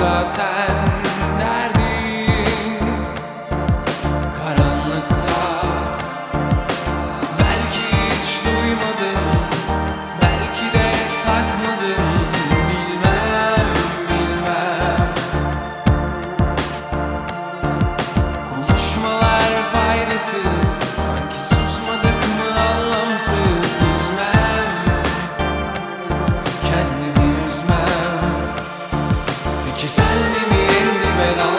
our time. Peki sen de mi elini ben